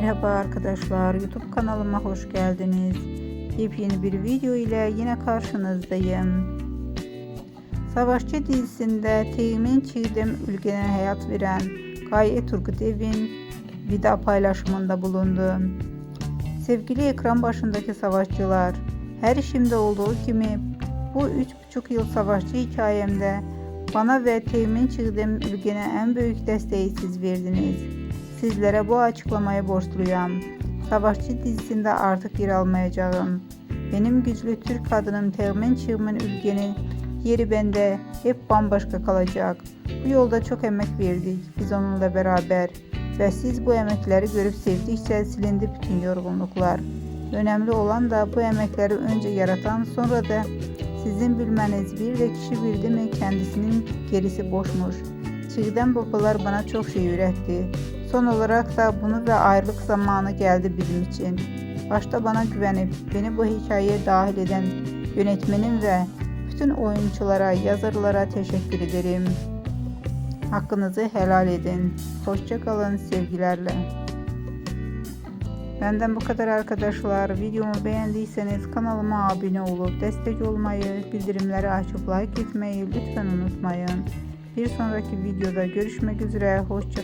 Merhaba arkadaşlar YouTube kanalıma hoş geldiniz. Yepyeni bir video ile yine karşınızdayım. Savaşçı dizisinde Teğmen Çiğdem Ülgen'e hayat veren Gaye Turgut Evin vida paylaşımında bulundu. Sevgili ekran başındaki savaşçılar, her işimde olduğu gibi bu üç buçuk yıl savaşçı hikayemde bana ve Teğmen Çiğdem Ülgen'e en büyük desteği siz verdiniz. Sizlere bu açıklamayı borçluyum. Savaşçı dizisinde artık yer almayacağım. Benim güçlü Türk kadınım Teğmen Çığmen Ülgen'in yeri bende hep bambaşka kalacak. Bu yolda çok emek verdik biz onunla beraber ve siz bu emekleri görüp sevdikçe silindi bütün yorgunluklar. Önemli olan da bu emekleri önce yaratan sonra da sizin bilmeniz bir de kişi bildi mi kendisinin gerisi boşmuş. Çiğdem babalar bana çok şey öğretti. Son olarak da bunu ve ayrılık zamanı geldi bizim için. Başta bana güvenip beni bu hikayeye dahil eden yönetmenim ve bütün oyunculara, yazarlara teşekkür ederim. Hakkınızı helal edin. Hoşça kalın sevgilerle. Benden bu kadar arkadaşlar. Videomu beğendiyseniz kanalıma abone olup destek olmayı, bildirimleri açıp like etmeyi lütfen unutmayın. Bir sonraki videoda görüşmek üzere. Hoşça